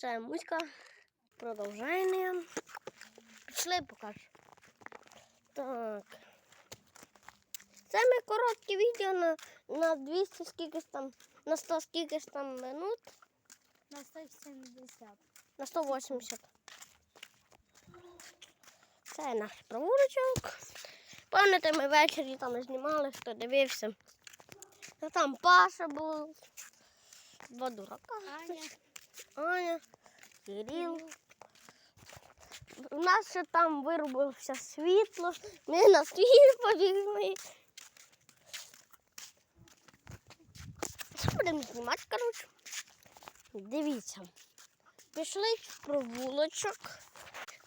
Це Муська. Продовження. Пішли покажу. Так. Це ми коротке відео на, на 200 скількись там, на 100 скількись там минут, На 170. на 180. Це наш провулочок. Пам'ятаєте, ми ввечері там знімали, хто дивився. Там Паша був, два дурака. Аня. Аня, Кирил. У нас ще там вирубилося світло. Ми на світ побігли. Що будемо знімати, коротше? Дивіться. Пішли в провулочок.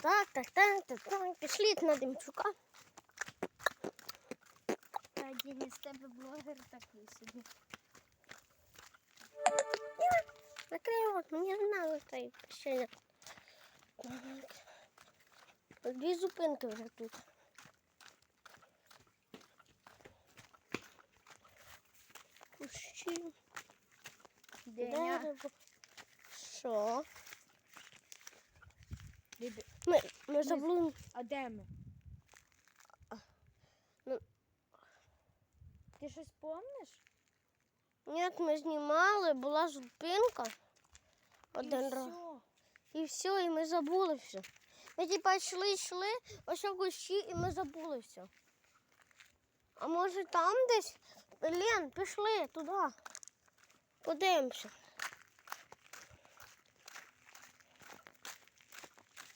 Так, так, так, так, так. Пішли на Демчука. Та Денис, тебе блогер такий собі. Рот, мені не надо цей ще. Дві зупинки вже тут. Кущі, дерево. Що? Ми, ми забули. А де ми? ну. Ти щось помниш? Ні, ми знімали, була зупинка. Один раз. І все, і ми забули все. Ми типа йшли, йшли, ось кущі, і ми забули все. А може там десь? Лен, пішли туди. Подивимося.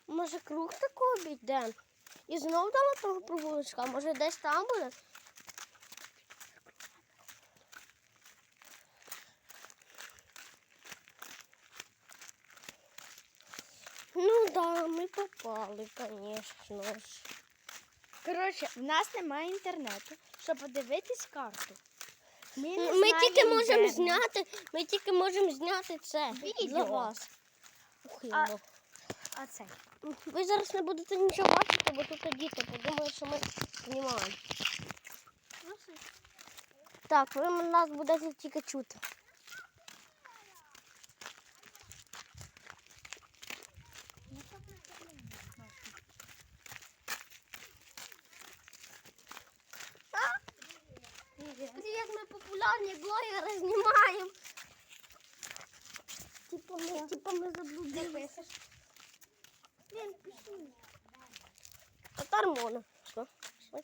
Може круг такий обійдемо? І знов дала того провулочка, а може десь там буде? Ну да, ми попали, звісно ж. Коротше, в нас немає інтернету, щоб подивитись карту. Ми, не Ми знаємо, тільки де можемо ми. зняти, ми тільки можемо зняти це для Відео. вас. А-. А це? Ви зараз не будете нічого бачити, бо тут діти подумають, що ми знімаємо. Так, ви нас будете тільки чути. Популярні блогери знімаємо. Типа ми, типа ми заблудилися. Блін, пішли. Татар. Що? Що?